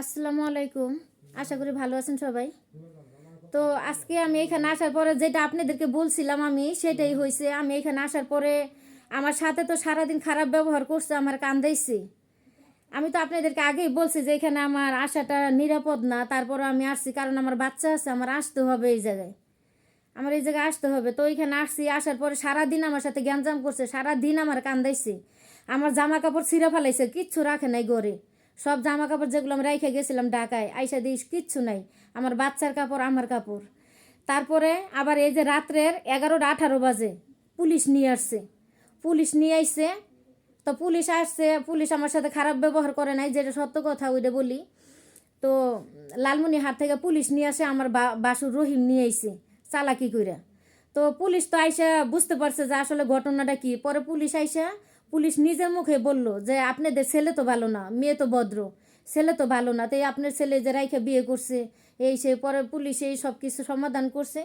আসসালামু আলাইকুম। আশা করি ভালো আছেন সবাই। তো আজকে আমি এখানে আসার পরে যেটা আপনাদেরকে বলছিলাম আমি, সেটাই হয়েছে আমি এখানে আসার পরে আমার সাথে তো সারাদিন খারাপ ব্যবহার করছে, আমার কান্দাইছে আমি তো আপনাদেরকে আগেই বলছি যে এখানে আমার আসাটা নিরাপদ না তারপরে আমি আসছি কারণ আমার বাচ্চা আছে, আমার আসতে হবে এই জায়গায়। আমার এই জায়গায় আসতে হবে। তো ওইখানে আসছি, আসার পরে সারাদিন আমার সাথে গ্যাঞ্জাম করছে, সারাদিন আমার কান্দাইছে আমার জামা কাপড় ছিঁড়ে ফেলাইছে, কিচ্ছু রাখে নাই ঘরে। সব জামা কাপড় যেগুলো আমি রাইখে গেছিলাম ঢাকায়, আইসা দিস, কিচ্ছু নাই। আমার বাচ্চার কাপড়, আমার কাপড়। তারপরে আবার এই যে রাত্রের এগারোটা আঠারো বাজে, পুলিশ নিয়ে আসছে। পুলিশ নিয়ে আইসে, তো পুলিশ আসছে, পুলিশ আমার সাথে খারাপ ব্যবহার করে নাই, যেটা সত্য কথা ওইটা বলি। তো লালমনিহাট থেকে পুলিশ নিয়ে আসে, আমার বাসুর রহিম নিয়ে আইছে চালাকি করে তো পুলিশ তো আইসা বুঝতে পারছে যে আসলে ঘটনাটা কি। পরে পুলিশ আইসা পুলিশ নিজের মুখে বলল যে, আপনাদের ছেলে তো ভালো না, মেয়ে তো ভদ্র, ছেলে তো ভালো না, তাই আপনার ছেলে যে রাইখা বিয়ে করছে, এই সে, পরে পুলিশ এই সব কিছু সমাধান করছে।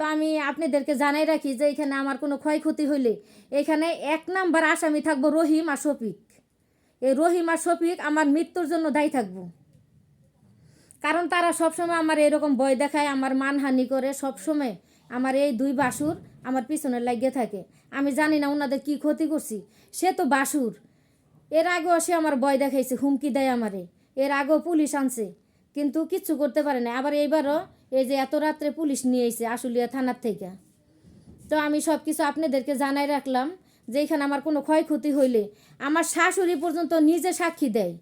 তো আমি আপনাদেরকে জানাই রাখি যে, এখানে আমার কোনো ক্ষয়ক্ষতি হইলে এখানে এক নাম্বার আসামি থাকব রহিম আর শফিক। এই রহিম আর শফিক আমার মৃত্যুর জন্য দায়ী থাকব। কারণ তারা সবসময় আমার এরকম ভয় দেখায়, আমার মানহানি করে, সবসময় আমার এই দুই বাসুর আমার পিছনে লাগিয়ে থাকে। আমি জানি না ওনাদের কি ক্ষতি করছি। সে তো বাসুর। এর আগেও সে আমার ভয় দেখাইছে, হুমকি দেয় আমারে। এর আগেও পুলিশ আনছে, কিন্তু কিচ্ছু করতে পারে না। আবার এইবারও এই যে এত রাত্রে পুলিশ নিয়ে এসে আশুলিয়া থানার থেকে। তো আমি সব কিছু আপনাদেরকে জানাই রাখলাম যে এখানে আমার কোনো ক্ষয়ক্ষতি হইলে, আমার শাশুড়ি পর্যন্ত নিজে সাক্ষী দেয়।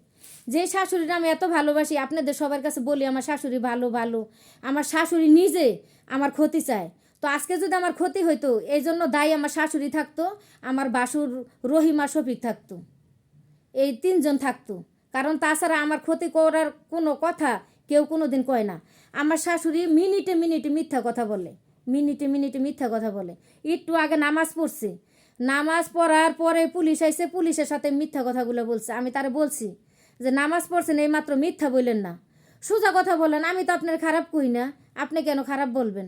যে শাশুড়িটা আমি এত ভালোবাসি, আপনাদের সবার কাছে বলি, আমার শাশুড়ি ভালো ভালো। আমার শাশুড়ি নিজে আমার ক্ষতি চায়। তো আজকে যদি আমার ক্ষতি হইতো, এই জন্য দায়ী আমার শাশুড়ি থাকতো, আমার বাসুর রহিমা শফিক থাকতো। এই তিনজন থাকতো। কারণ তাছাড়া আমার ক্ষতি করার কোনো কথা কেউ কোনো দিন কয় না। আমার শাশুড়ি মিনিটে মিনিটে মিথ্যা কথা বলে। মিনিটে মিনিটে মিথ্যা কথা বলে। একটু আগে নামাজ পড়ছে। নামাজ পড়ার পরে পুলিশ আইসে পুলিশের সাথে মিথ্যা কথাগুলো বলছে। আমি তারে বলছি যে নামাজ পড়ছেন এই মাত্র মিথ্যা বললেন না। সোজা কথা বলেন, আমি তো আপনার খারাপ কই না, আপনি কেন খারাপ বলবেন?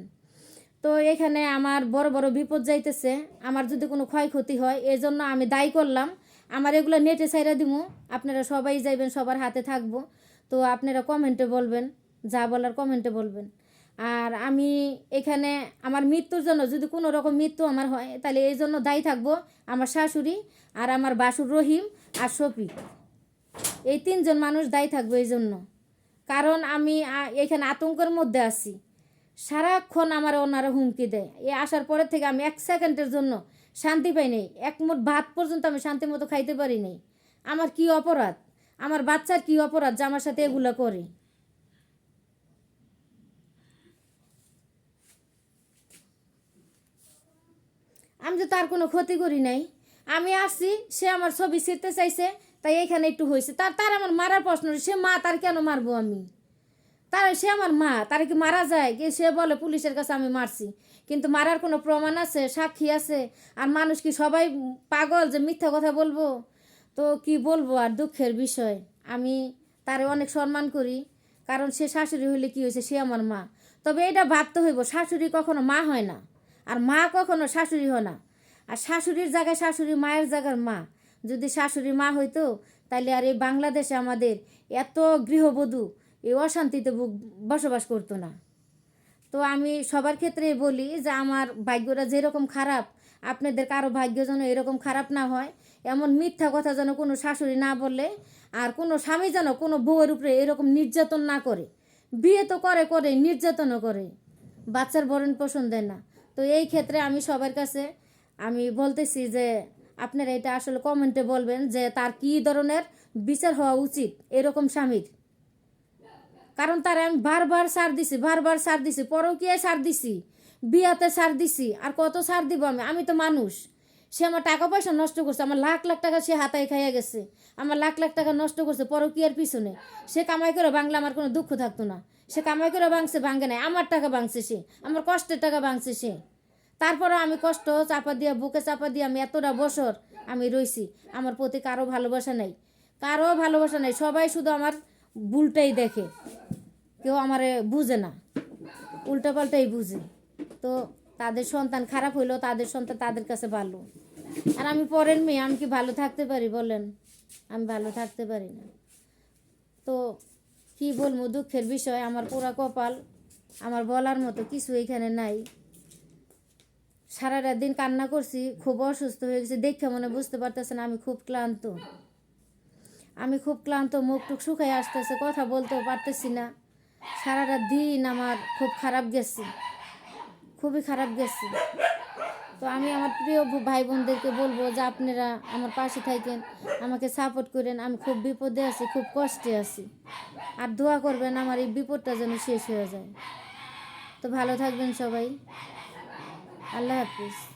তো এখানে আমার বড় বড় বিপদ যাইতেছে, আমার যদি কোনো ক্ষয়ক্ষতি হয় এই জন্য আমি দায়ী করলাম। আমার এগুলো নেটে সাইরা দিমু, আপনারা সবাই যাইবেন, সবার হাতে থাকব। তো আপনারা কমেন্টে বলবেন, যা বলার কমেন্টে বলবেন। আর আমি এখানে আমার মৃত্যুর জন্য যদি কোনো রকম মৃত্যু আমার হয়, তাহলে এই জন্য দায়ী থাকব আমার শাশুড়ি আর আমার বাসুর রহিম আর শফিক। এই তিনজন মানুষ দায়ী থাকবে এই জন্য। কারণ আমি এখানে আতঙ্কের মধ্যে আছি। সারাক্ষণ আমার ওনারা হুমকি দেয়। এ আসার পরের থেকে আমি এক সেকেন্ডের জন্য শান্তি পাই নাই। এক মুঠ ভাত পর্যন্ত আমি শান্তি মতো খাইতে পারি নাই। আমার কি অপরাধ? আমার বাচ্চার কি অপরাধ যে আমার সাথে এগুলো করে? আমি তো তার কোনো ক্ষতি করি নাই। আমি আসছি, সে আমার ছবি ছিঁড়তে চাইছে। তাই এখানে একটু হয়েছে। তার তার আমার মারার প্রশ্ন সে মা তার কেন মারবো আমি? তার, সে আমার মা, তার কি মারা যায়? কি, সে বলে, পুলিশের কাছে আমি মারছি। কিন্তু মারার কোনো প্রমাণ আছে, সাক্ষী আছে? আর মানুষ কি সবাই পাগল যে মিথ্যা কথা বলব? তো কি বলব আর দুঃখের বিষয়। আমি তারে অনেক সম্মান করি, কারণ সে শাশুড়ি হইলে কি হয়েছে? সে আমার মা। তবে এটা ভাবতে হইব, শাশুড়ি কখনো মা হয় না। আর মা কখনো শাশুড়ি হয় না। আর শাশুড়ির জায়গায় শাশুড়ি মায়ের জায়গার মা। যদি শাশুড়ি মা হইতো তাহলে আর এই বাংলাদেশে আমাদের এত গৃহবধূ এই অশান্তিতে বসবাস করতো না। তো আমি সবার ক্ষেত্রে বলি যে আমার ভাগ্যটা যেরকম খারাপ, আপনাদের কারও ভাগ্য যেন এরকম খারাপ না হয়, এমন মিথ্যা কথা যেন কোনো শাশুড়ি না বললে আর কোনো স্বামী যেন কোনো বউয়ের উপরে এরকম নির্যাতন না করে। বিয়ে তো করে করে, নির্যাতনও করে। বাচ্চার ভরণ পোষণ দেয় না। তো এই ক্ষেত্রে আমি সবার কাছে, আমি বলতেছি যে আপনারা এটা আসলে কমেন্টে বলবেন যে তার কী ধরনের বিচার হওয়া উচিত, এরকম স্বামীর। কারণ তার আমি বারবার সার দিছি, বারবার সার দিছি, পরকীয়ায় সার দিছি, বিয়াতে সার দিছি, আর কত সার দিব আমি? আমি তো মানুষ। সে আমার টাকা পয়সা নষ্ট করছে, আমার লাখ লাখ টাকা সে হাতায় খাইয়া গেছে, আমার লাখ লাখ টাকা নষ্ট করছে পরকীয়ার পিছনে। সে কামাই করে বাংলা আমার কোনো দুঃখ থাকতো না। সে কামাই করে ভাঙছে ভাঙে নাই, আমার টাকা ভাঙছে সে, আমার কষ্টের টাকা ভাঙছে সে। তারপরে আমি কষ্ট, চাপা দিয়া, বুকে চাপা দিয়ে আমি এতটা বছর আমি রইছি। আমার প্রতি কারও ভালোবাসা নাই। কারও ভালোবাসা নাই। সবাই শুধু আমার ভুলটাই দেখে। কেউ আমারে বুঝে না। উল্টাপাল্টাই বুঝে। তো তাদের সন্তান খারাপ হইলেও তাদের সন্তান তাদের কাছে ভালো। আর আমি পরের মেয়ে, আমি কি ভালো থাকতে পারি বলেন? আমি ভালো থাকতে পারি না। তো কি বলব, দুঃখের বিষয়। আমার পুরা কপাল, আমার বলার মতো কিছু এখানে নাই। সারাটা দিন কান্না করছি, খুব অসুস্থ হয়ে গেছে, দেখে মনে বুঝতে পারতেছেন আমি খুব ক্লান্ত। আমি খুব ক্লান্ত মুখ টুক শুকাই আসতেছে, কথা বলতেও পারতেছি না। সারাটা দিন আমার খুব খারাপ গেছে, খুবই খারাপ গেছে। তো আমি আমার প্রিয় ভাই বোনদেরকে বলব যে আপনারা আমার পাশে থাকেন, আমাকে সাপোর্ট করেন। আমি খুব বিপদে আছি, খুব কষ্টে আছি। আর দোয়া করবেন আমার এই বিপদটা যেন শেষ হয়ে যায়। তো ভালো থাকবেন সবাই। আল্লাহ হাফিজ